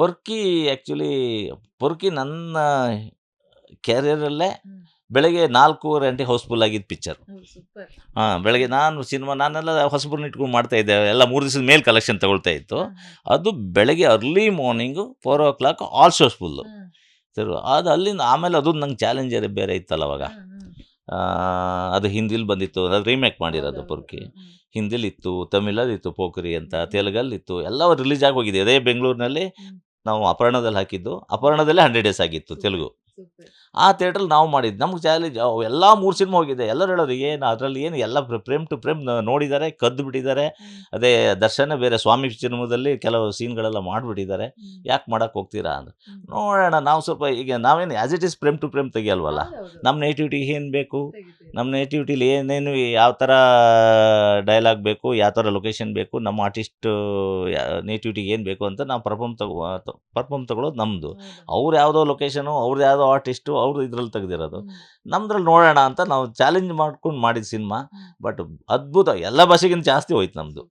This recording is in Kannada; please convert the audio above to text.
ಪೊರ್ಕಿ ಆ್ಯಕ್ಚುಲಿ ಪೊರ್ಕಿ ನನ್ನ ಕ್ಯಾರಿಯರಲ್ಲೇ. ಬೆಳಗ್ಗೆ ನಾಲ್ಕೂವರೆ ಗಂಟೆ ಹೌಸ್ಫುಲ್ ಆಗಿದ್ದು ಪಿಕ್ಚರ್ ಹಾಂ ಬೆಳಗ್ಗೆ ನಾನು ಸಿನಿಮಾ ನಾನೆಲ್ಲ ಹೊಸಬ್ರನ್ನ ಇಟ್ಕೊಂಡು ಮಾಡ್ತಾ ಇದ್ದೆ. ಎಲ್ಲ ಮೂರು ದಿವಸದ ಮೇಲೆ ಕಲೆಕ್ಷನ್ ತಗೊಳ್ತಾ ಇತ್ತು. ಅದು ಬೆಳಗ್ಗೆ early morning four o'clock all shows full sir ಅದು ಅಲ್ಲಿಂದ ಆಮೇಲೆ ಅದು ನಂಗೆ ಚಾಲೆಂಜ್ ಬೇರೆ ಇತ್ತಲ್ಲ ಅವಾಗ. ಅದು ಹಿಂದಿಲಿ ಬಂದಿತ್ತು ಅದು ರೀಮೇಕ್ ಮಾಡಿರೋದು ಪೊರ್ಕಿ. ಹಿಂದಿಲಿತ್ತು ತಮಿಳಲ್ಲಿತ್ತು ತಮಿಳಲ್ಲಿ ಇತ್ತು ಪೋಖರಿ ಅಂತ ತೆಲುಗಲ್ಲಿತ್ತು ಎಲ್ಲ ರಿಲೀಸ್ ಆಗಿ ಹೋಗಿದೆ. ಅದೇ ಬೆಂಗಳೂರಿನಲ್ಲಿ. ನಾವು ಅಪರ್ಣದಲ್ಲಿ ಹಾಕಿದ್ದು ಅಪರ್ಣದಲ್ಲೇ ಹಂಡ್ರೆಡ್ ಡೇಸ್ ಆಗಿತ್ತು ತೆಲುಗು. ಆ ಥಿಯೇಟ್ರಲ್ಲಿ ನಾವು ಮಾಡಿದ್ದು. ನಮ್ಗೆ ಚಾಲೆಂಜ್ ಎಲ್ಲ ಮೂರು ಸಿನಿಮಾ ಹೋಗಿದೆ. ಎಲ್ಲರೂ ಹೇಳೋದು ಏನು ಅದರಲ್ಲಿ ಏನು ಎಲ್ಲ ಪ್ರೇಮ್ ಟು ಪ್ರೇಮ್ ನೋಡಿದ್ದಾರೆ ಕದ್ದು ಬಿಟ್ಟಿದ್ದಾರೆ. ಅದೇ ದರ್ಶನ ಬೇರೆ ಸ್ವಾಮಿ ಸಿನಿಮಾದಲ್ಲಿ ಕೆಲವು ಸೀನ್ಗಳೆಲ್ಲ ಮಾಡಿಬಿಟ್ಟಿದ್ದಾರೆ. ಯಾಕೆ ಮಾಡೋಕ್ಕೆ ಹೋಗ್ತೀರಾ ಅಂತ ನೋಡೋಣ ನಾವು ಸ್ವಲ್ಪ ಈಗ ನಾವೇನು as it is frame to frame ತೆಗಿಯಲ್ವಲ್ಲ? ನಮ್ಮ ನೇಟಿವಿಟಿ ಏನು ಬೇಕು? ನಮ್ಮ ನೇಟಿವಿಟಿಲಿ ಏನೇನು ಯಾವ ಥರ ಡೈಲಾಗ್ ಬೇಕು ಯಾವ ಥರ ಲೊಕೇಶನ್ ಬೇಕು ನಮ್ಮ ಆರ್ಟಿಸ್ಟ್ ನೇಟಿವಿಟಿಗೆ ಏನು ಬೇಕು ಅಂತ ನಾವು ಪರ್ಫಾರ್ಮ್ ತಗೋ ಪರ್ಫಾರ್ಮ್ ತಗೊಳ್ಳೋದು ನಮ್ಮದು ಅವ್ರು ಯಾವುದೋ ಲೊಕೇಶನು ಅವ್ರದ್ದು ಯಾವುದೋ ಆರ್ಟಿಸ್ಟು ಅವರು ಇದ್ರಲ್ಲಿ ತೆಗೆದಿರೋದು. ನಮ್ದ್ರಲ್ಲಿ ನೋಡೋಣ ಅಂತ ನಾವು ಚಾಲೆಂಜ್ ಮಾಡ್ಕೊಂಡು ಮಾಡಿದ ಸಿನಿಮಾ ಬಟ್ ಅದ್ಭುತ. ಎಲ್ಲ ಭಾಷೆಗಿಂತ ಜಾಸ್ತಿ ಹೋಯ್ತು ನಮ್ಮದು